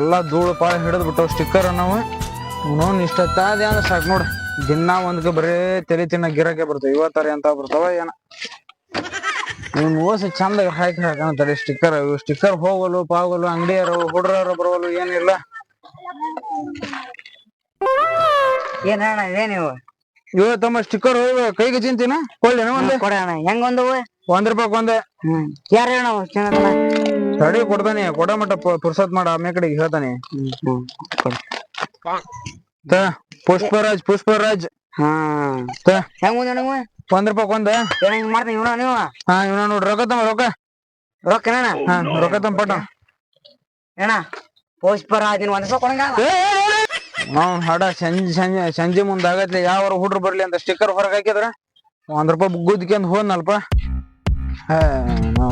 ಎಲ್ಲ ಧೂಳು ಪಾಳ ಹಿಡಿದು ಬಿಟ್ಟವು ಸ್ಟಿಕ್ಕರ್ ನಾವು ನೋನ್ ಇಷ್ಟ ತಾದೆ ಅಂದ್ರೆ ಸಾಕು ನೋಡು. ದಿನ ಒಂದ್ಕೆ ಬರೀ ತಲೆ ತಿನ್ನ ಗಿರಕ್ಕೆ ಬರ್ತಾವ ಇವತ್ತಾರ ಅಂತ ಬರ್ತಾವ ಏನ. ಇವ್ನ ಓಸಿ ಚಂದ ಹಾಕಿ ಹಾಕಂತಾರೆ ಸ್ಟಿಕ್ಕರ್ ಇವು ಸ್ಟಿಕ್ಕರ್ ಹೋಗಲು ಪಾಗಲು ಅಂಗಡಿಯರು ಹುಡ್ರರು ಬರೋಲು ಏನಿಲ್ಲ ಏನ್ ಅಣ್ಣ ಇದೇನಿವು ಇವ ತಮ್ಮ ಸ್ಟಿಕ್ಕರ್ ಹೋಗ ಕೈಗೆ ಚಿಂತಿನ? ಕೊಡ್ಲೇನೋ ಒಂದು? ಕೊಡಿ ಅಣ್ಣ ಹೆಂಗ್ ಒಂದವು? ಒಂದ್ ರೂಪಾಯಿ ಒಂದೇ. ಹ್ಮ್ ಯಾರು ತಡಿ ಕೊಡ್ತಾನೆ ಕೊಡ ಮಟ್ಟ ಪುರ್ಸತ್ ಮಾಡ ಆಮೇಲೆ ಕಡೆಗೆ ಹೇಳ್ತಾನೆ. ತ ಪುಷ್ಪರಾಜ್ ಪುಷ್ಪರಾಜ್. ಹಾ. ಹೆಂಗ್ ಒಂದ್ ರೂಪಾಯಿ ಒಂದ ಏನ್ ಹಿಂಗ್ ಮಾಡ್ತೀನಿ ಇವ್ನ ನೀವು? ಹಾ ಇವ್ನ ನೋಡ್ರಿ ರೊಕ್ಕ ತಮ್ಮ ರೊಕ್ಕ. ರೊಕ್ಕ ಏನ? ಹಾ ರೊಕ್ಕ ತಮ್ಮ ಪಟ್ಟ ಪುಷ್ಪರಾಜ್ ಪುಷ್ಪರಾಜನ್ ಒಂದ್ ರೂಪಾಯಿ ಕೊಡಂಗ ನಾವ್ ಹಡ ಸಂಜೆ ಸಂಜೆ ಸಂಜೆ ಮುಂದ್ ಆಗತ್ಲಿ ಯಾವ ಹುಡ್ರು ಬರ್ಲಿ ಅಂತ ಸ್ಟಿಕ್ಕರ್ ಹೊರಗೆ ಹಾಕಿದ್ರ? ಒಂದ್ ರೂಪಾಯಿ ಗುದ್ಕೊಂಡ್ ಹೋದ್ನಲ್ಪ? ಹಾ.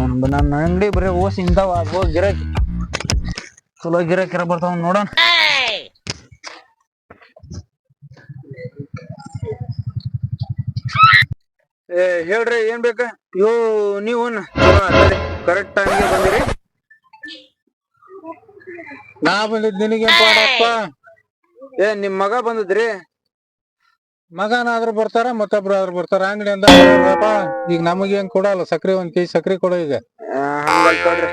ನಾವ್ ನನ್ನ ಅಂಗಡಿ ಬರೀ ಓಸ್ ಇಂತಾವ ಹೋಗ್ ಗಿರಾಕಿ. ಚಲೋ ಗಿರಾಕಿರ ಬರ್ತಾವ ನೋಡೋಣ. ಏ ಹೇಳ್ರಿ ಏನ್ ಬೇಕ? ಯೋ ನೀವು ಕರೆಕ್ಟ್ ಟೈಮ್ಗೆ ಬಂದಿರಿ. ನಾ ಬಂದಿದ್ ನಿನಗೆ ಪಾಡಪ್ಪ? ಏ ನಿಮ್ ಮಗ ಬಂದದ್ರಿ? ಮಗನಾದ್ರೂ ಬರ್ತಾರ ಮತ್ತೊಬ್ರು ಆದ್ರೂ ಬರ್ತಾರ. ಅಂಗಡಿ ಅಂದ ಈಗ ನಮಗೇನ್ ಏನ್ ಕೊಡಲ್ಲ ಸಕ್ರಿ ಒಂದ್ ಕೆಜಿ ಸಕ್ರಿ ಕೊಡೋ ಈಗ. ತಡ್ರಿ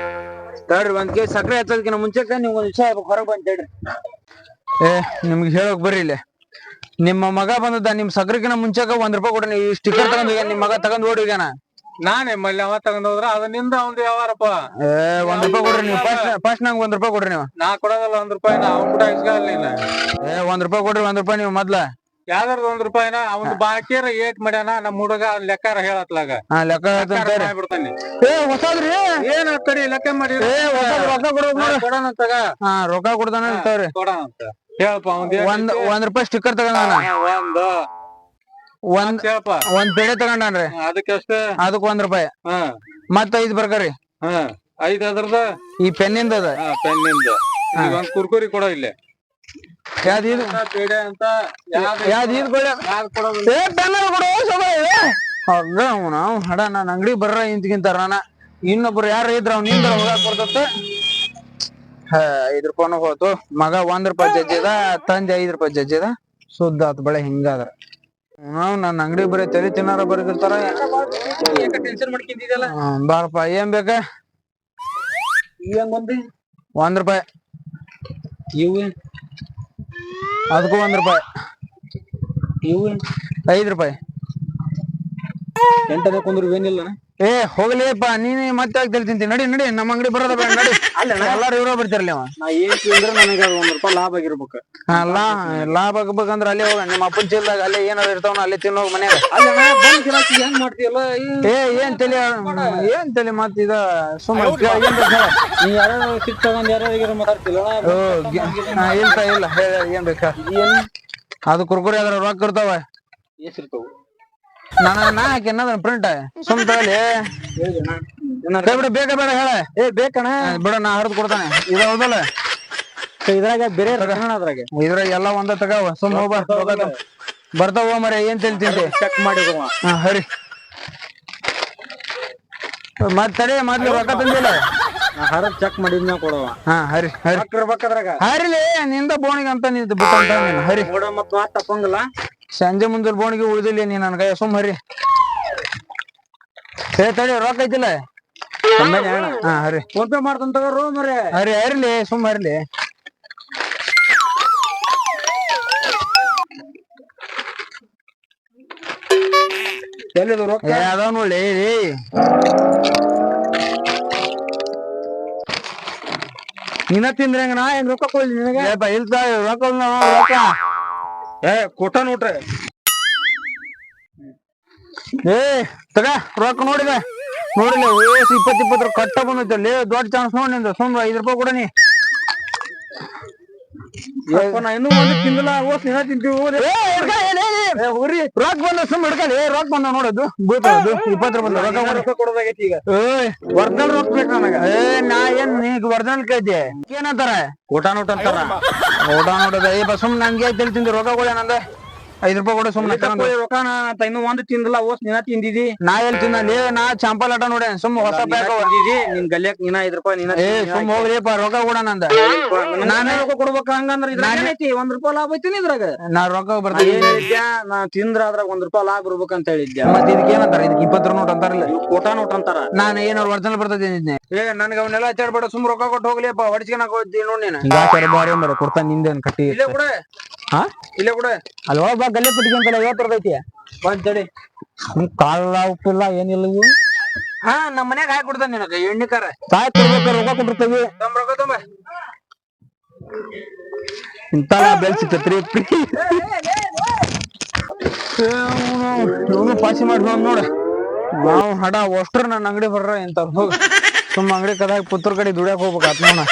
ತಡ್ರಿ ಒಂದ್ ಕೆಜಿ ಸಕ್ರೆ ಹಚ್ಚೋದಕ್ಕಿಂತ ಮುಂಚೆಕ ನೀವು ಒಂದ್ ವಿಷಯ ಹೊರಗ್ ಬಂದ್ ಹೇಳ್ರಿ ಏ ನಿಮ್ಗೆ ಹೇಳೋಕ್ ಬರ್ರಿ ಇಲ್ಲಿ. ನಿಮ್ಮ ಮಗ ಬಂದದ ನಿಮ್ ಸಕ್ರಿಕಿನ ಮುಂಚೆಕ ಒಂದ್ ರೂಪಾಯಿ ಕೊಡ್ರಿ ನೀವು ಸ್ಟಿಕ್ಕರ್ ತಗೊಂಡ್ ಹೋಗ್ಯಾನ ನಿಮ್ ಮಗ ತಗೊಂಡ್ ಓಡಿಗ್ಯಾನ ನಾನೇ ಮಲ್ಲಿ ಅವ ತಗೊಂಡ್ ಹೋದ್ರ ಅದ ನಿಂದ ಒಂದ್ ಯಾವಾರಪ್ಪ ಏ ಒಂದ್ ರೂಪಾಯಿ ಕೊಡ್ರಿ ನೀವು ಫಸ್ಟ್ ಫಸ್ಟ್ ನಂಗೆ ಒಂದ್ ರೂಪಾಯಿ ಕೊಡ್ರಿ ನೀವು. ನಾ ಕೊಡೋದಲ್ಲ ಒಂದ್ ರೂಪಾಯಿ ಅವ್ನ್ ಕೂಡ ನೀನ. ಏ ಒಂದ್ ರೂಪಾಯಿ ಕೊಡ್ರಿ ಒಂದ್ ರೂಪಾಯಿ ನೀವು ಮೊದ್ಲ. ಯಾವ್ದಾರ್ದು ಒಂದ್ ರೂಪಾಯಿನ ಅವ್ನ ಬಾಕಿರ ಏಟ್ ಮಾಡ್ಯಾನ ನಮ್ ಹುಡುಗ ಲೆಕ್ಕಾರ ಹೇಳತ್ಲಾಗ ಹಾ ಲೆಕ್ಕ ಹೇಳ್ತಾನೆ ತಡ್ರಿ. ಮಾಡ್ಬಿಡ್ತಾನೆ? ಏ ಹೊಸದ್ರಿ? ಏನ್ ಆಗ್ತಡಿ ಲೆಕ್ಕ ಮಾಡಿ ಏ ಹೊಸದ್ ರೊಕ್ಕ ಕೊಡೋದ್ ನೋಡ್ರಿ ಕೊಡೋಣ ತಗ ಹಾ ರೊಕ್ಕ ಕೊಡ್ತಾನ ಇರ್ತಾವ್ರಿ ಕೊಡೋಣ ಅಂತ. ಹೇಳಪ್ಪ ಅವ್ನ್ ಒಂದ್ ಒಂದ್ ರೂಪಾಯಿ ಸ್ಟಿಕ್ಕರ್ ತಗೊಂಡಾನ ಒಂದು. ಒಂದ್ ಹೇಳಪ್ಪ ಒಂದ್ ಪೇಡೆ ತಗೊಂಡಾನ್ರಿ ಅದಕ್ಕೆ ಅಷ್ಟ? ಅದಕ್ ಒಂದ್ ರೂಪಾಯಿ. ಹಾ. ಮತ್ತ ಐದ್ ಬರ್ಕರಿ. ಹಾ ಐದ್ ಅದ್ರದ ಈ ಪೆನ್ನಿಂದ ಅದ ಹಾ ಪೆನ್ನಿಂದ. ಈಗ ಒಂದ್ ಕುರ್ಕುರಿ ಕೊಡೋ ಇಲ್ಲೇ. ಯಾವ್ದು ಇದು? ಅಂತ ಪೇಡೆ ಅಂತ ಯಾವ್ದು ಇದು ಕೊಡ? ಏ ಪೆನ್ನ ಕೊಡು ಸಭ ಹಗ್ಗ ಅವ್ನ? ಹಡ ನಾನ್ ಅಂಗಡಿ ಬರ್ರ ಇಂತ್ಗಿಂತಾರ ನಾನ. ಇನ್ನೊಬ್ರು ಯಾರ ಇದ್ರ ಅವ್ನ ನಿಂದ್ರ ಹೋಗಾಕ್ ಬರ್ತತ್ತ ಹಾ ಐದ್ ರೂಪಾಯಿನೂ ಹೋತು ಮಗ ಒಂದ್ ರೂಪಾಯಿ ಜಜ್ಜಿದ ತಂದೆ ಐದ್ ರೂಪಾಯಿ ಜಜ್ಜಿದ ಸುದ್ದ ಆತ್ ಬಳೆ ಹಿಂಗಾದ್ರ. ನಾವು ನನ್ನ ಅಂಗಡಿ ಬರೀ ತಲೆ ತಿನ್ನಾರ ಬರ್ದಿರ್ತಾರ ಬಾರಪ್ಪ ಏನ್ ಬೇಕ? ಒಂದ್ ರೂಪಾಯಿ. ಇವು ಅದಕ್ಕೂ ಒಂದ್ ರೂಪಾಯಿ. ಇವು ಐದ್ ರೂಪಾಯಿ. ಎಂಟನೇ ಕುಂದ್ರು ಏನಿಲ್ಲ ಏ ಹೋಗ್ಲಿಪ್ಪ ನೀನ್ ಮತ್ತೆ ಯಾಕೆ ತಿಂತೀನಿ. ನಡಿ ನಡಿ ನಮ್ಮ ಅಂಗಡಿ ಬರೋದ ಬೇಡ ನಡಿ. ಎಲ್ಲಾರು ಇವ್ರ ಬರ್ತಿರ್ಲಿ ಅವ ನಾ ಏನ್ ತಿಂದ್ರೆ ನನಗೆ ಅದು ಒಂದ್ ರೂಪಾಯಿ ಲಾಭ ಆಗಿರ್ಬೇಕು. ಹಾ, ಲಾ ಲಾಭ ಆಗ್ಬೇಕಂದ್ರ ಅಲ್ಲೇ ಹೋಗ ನಿಮ್ಮ ಅಪ್ಪನ ಚೀಲದಾಗ ಅಲ್ಲೇ ಏನಾದ್ರು ಇರ್ತಾವನ ಅಲ್ಲೇ ತಿನ್ನೋಗ ಮನ್ಯಾಗ. ಅಲ್ಲ ಬಂದ್ ಗಿರಾಕಿ ಮಾಡ್ತೀಯಲ್ಲ? ಏ ಏನ್ ತಲೆ ಏನ್ ತಲೆ ಮತ್ ಇದ? ಸುಮ್ಮನೆ ಏನ್? ನೀ ಯಾರು ಸಿಕ್ ತಗೊಂಡ್ ಯಾರ್ಯಾರಿಗಾರ ಮಾತಾಡ್ತಿಲ್ಲ ಓ, ಗಿ- ಹಾ, ಇಲ್ಲ ಇಲ್ಲ. ಹೇಳ ಏನ್ ಬೇಕ ಅದು ಕುರ್ಕುರಿ ಅದ್ರ ರೊಕ್ಕ ಇರ್ತಾವ. ಎಷ್ಟಿರ್ತಾವ ನಾನು ನಾ ಹಾಕಿ ಪ್ರಿಂಟ್ ಪ್ರಿಂಟ್ ಸುಮ್ ತಗೊಳ್ಳಿ. ಕೈ ಬಿಡು ಬೇಕ ಬೇಡ ಹೇಳ. ಏ ಬೇಕಣ ಬಿಡ ನಾ ಹರಿದು ಕೊಡ್ತಾನೆ. ಇದ ಹೌದಲ್ಲ? ಇದ್ರಾಗ ಬೇರೆ ರಕಣ ಅದ್ರಾಗ. ಇದ್ರಾಗ ಎಲ್ಲ ಒಂದ ತಗಾವ ಸುಮ್ ಹೋಗ್ಬಾ ಬರ್ತಾವ ಮರ ಏನ್ ತಿಂತಿ? ಚೆಕ್ ಮಾಡಿ ಹಾ ಹರಿ. ಮತ್ ತಡೆ ಮೊದ್ಲು ರೊಕ್ಕ ತಂದಿಲ್ಲ? ಹರ ಚೆಕ್ ಮಾಡಿದ್ನ ಕೊಡವ ಹಾ ಹರಿ ಹರಿ. ರೊಕ್ಕ ಇರ್ಬೇಕದ್ರಾಗ ಹರಿಲಿ ನಿಂದ ಬೋಣಿಗೆ ಅಂತ ನಿಂತ ನೀನು. ಹರಿ. ನೋಡ ಮತ್ ಮಾತ್ ತಪ್ಪಂಗಿಲ್ಲ. ಸಂಜೆ ಮುಂದೆ ಬೋಣಿಗೆ ಉಳಿದಿಲ್ಲ ನೀ ನನ್ ಕೈ ಸುಮ್ ಹರಿ. ಏ ತಡಿ ರೊಕ್ಕ ಐತಿಲ್ಲ? ಹಾ ಹರಿ. ಫೋನ್ ಪೇ ಮಾಡ್ತಂತ ಮರೆ ಹರಿ ಹರಿಲಿ ಸುಮ್ ಹರಿಲಿ. ಎಲ್ಲಿದು ರೊಕ್ಕ? ಅದಾವ ನೋಡಿ ನಿನ್ನ ತಿಂದ್ರೆ ಹೆಂಗ ನಾ ಹೆಂಗ್ ರೊಕ್ಕ ಕೊಡ್ಲಿ ನಿನಗೆ? ಇಲ್ತಾ ರೊಕ್ಕ ರೊಕ್ಕ. ಏ ಕೊಟ್ಟ ನೋಡ್ರಿ. ಏ ತಗ ರೊಕ್ಕ ನೋಡಿದ ನೋಡಿಲ್ಲ ವಯಸ್ಸು ಇಪ್ಪತ್ ಇಪ್ಪತ್ತು ಕಟ್ಟ ಬಂದೈತಲ್ಲಿ ದೊಡ್ಡ ಚಾನ್ಸ್ ನೋಡಿ ನಿಂದ. ಸುಮ್ನೆ ಐದ್ ರೂಪಾಯಿ ಕೊಡ ನಾ. ಇನ್ನೂ ಒಂದು ತಿಂದಿಲ್ಲ ಓಸ್ ತಿಂತೀವಿ ಹೋಗ್ರಿ ರೊಕ್ಕ ಬಂದ ಸುಮ್ ಹಿಡ್ಕಲಿ ರೊಕ್ಕ ಬಂದ ನೋಡೋದು. ಬೀಳ್ತದ ರೊಕ್ಕ ಕೊಡೋದಾಗೈತಿ ಈಗ. ಒರ್ಜಿನಲ್ ರೊಕ್ಕ ಬೇಕು ನನಗ. ಏ ನಾ ಏನ್ ನೀಗ್ ಕೇಳ್ತಿ ಏನಂತಾರ? ಕೋಟಾ ನೋಟ ಅಂತಾರ? ಊಟ ನೋಡದ. ಏ ಬಸ್ ಸುಮ್ ರೋಗಗಳು ತಿಂದು ರೊಕ್ಕ ಕೊಡ ನಂದ ಐದ್ ರೂಪಾಯಿ ಕೊಡು ಅಂತ ಇನ್ನೂ ಒಂದ್ ತಿಂದಿಲ್ಲ ಓಸ್ ನಿನ್ನ ತಿಂದಿದಿ. ನಾ ಎಲ್ಲಿ ನೀ ನಾ ಚಂಪಲ್ ಆಟ ನೋಡೆ. ಸುಮ್ಮ ಹೊಸ ಬ್ಯಾಗ್ ಅವ. ತಿಂದಿದಿ ನಿನ್ ಗಲ್ಯಾಕ್ ನಿನ್ನ ಐದ್ ರೂಪಾಯಿ ನಿನ್ನ ಏ ಸುಮ್ ಹೋಗ್ಲಿಪ್ಪ ರೊಕ್ಕ ಕೂಡ ನಂದ. ನಾನೇ ರೊಕ್ಕ ಕೊಡ್ಬೇಕ ಹಂಗಂದ್ರ ಇದ್ರಾಗ ಏನೈತಿ ಒಂದ್ ರೂಪಾಯಿ ಲಾಭ ಐತಿ ಇದ್ರಾಗ? ನಾ ರೊಕ್ಕ ಬರ್ತೀನಿ. ಏನ್ ಹೇಳಿದ್ಯಾ? ನಾ ತಿಂದ್ರ ಅದ್ರಾಗ ಒಂದ್ ರೂಪಾಯಿ ಲಾಭ ಬರ್ಬೇಕಂತ ಹೇಳಿದ್ಯಾ? ಮತ್ ಇದಕ್ಕೆ ಏನಂತಾರ? ಇದಕ್ಕೆ ಇಪ್ಪತ್ತರ ನೋಟ್ ಅಂತಾರಲ್ಲ. ಕೋಟಾ ನೋಟ್ ಅಂತಾರ. ನಾನು ಏನಾರ ಒರಿಜಿನಲ್ ಬರ್ತದೆ ಏ ನನ್ಗ ಅವನ್ನೆಲ್ಲ ಹಚ್ಚಾಡ್ಬೇಡ ಸುಮ್ ರೊಕ್ಕ ಕೊಟ್ಟು ಹೋಗ್ಲಿಪ್ಪ ಹೊಡಿಸ್ಕೊಳಕ್ ಹೋಗ್ತೀನಿ ನೋಡ್ ನೀನು. ಬಾರಿ ಮರ ಕೊಡ್ತಾ ನಿಂದೇನ್ ಕಟ್ಟಿ ಇಲ್ಲೇ ಕೂಡ. ಹಾ ಇಲ್ಲೇ ಕೂಡ ಅಲ್ಲಿ ಒಳಗ ಗಲ್ಲೆ ಪಟ್ಟಿಗೆ ಐವತ್ತು ರೂಪಾಯಿ ಐತಿ ಬಂದ್ ತಡಿ. ಕಾಳ ಉಪ್ಪಿಲ್ಲ ಏನಿಲ್ಲ ಇವು. ಹಾ ನಮ್ಮ ಮನ್ಯಾಗ ಹಾಕಿ ಕೊಡ್ತಾನೆ ನಿನಗ ಎಣ್ಣೆ ಕಾರ ತಾಯಿ ಕೊಡ್ಬೇಕು ರೊಕ್ಕ ಕೊಟ್ಟಿರ್ತೀವಿ. ತಮ್ಮ ರೊಕ್ಕ ತೊಂಬ ಇಂತ ಬೆಳ್ಸಿತ್ತತ್ರಿ ಇವನು ಪಾಸಿ ಮಾಡಿ ನೋಡ. ನಾವು ಹಡ ಅಷ್ಟ್ರ ನನ್ನ ಅಂಗಡಿ ಬರ್ರ ಎಂತ ಹೋಗ. ಸುಮ್ಮ ಅಂಗಡಿ ಕದಾಗ ಪುತ್ರ ಕಡೆ ದುಡಿಯಾಕ ಹೋಗ್ಬೇಕಾತ್ ಆತ್ಮನ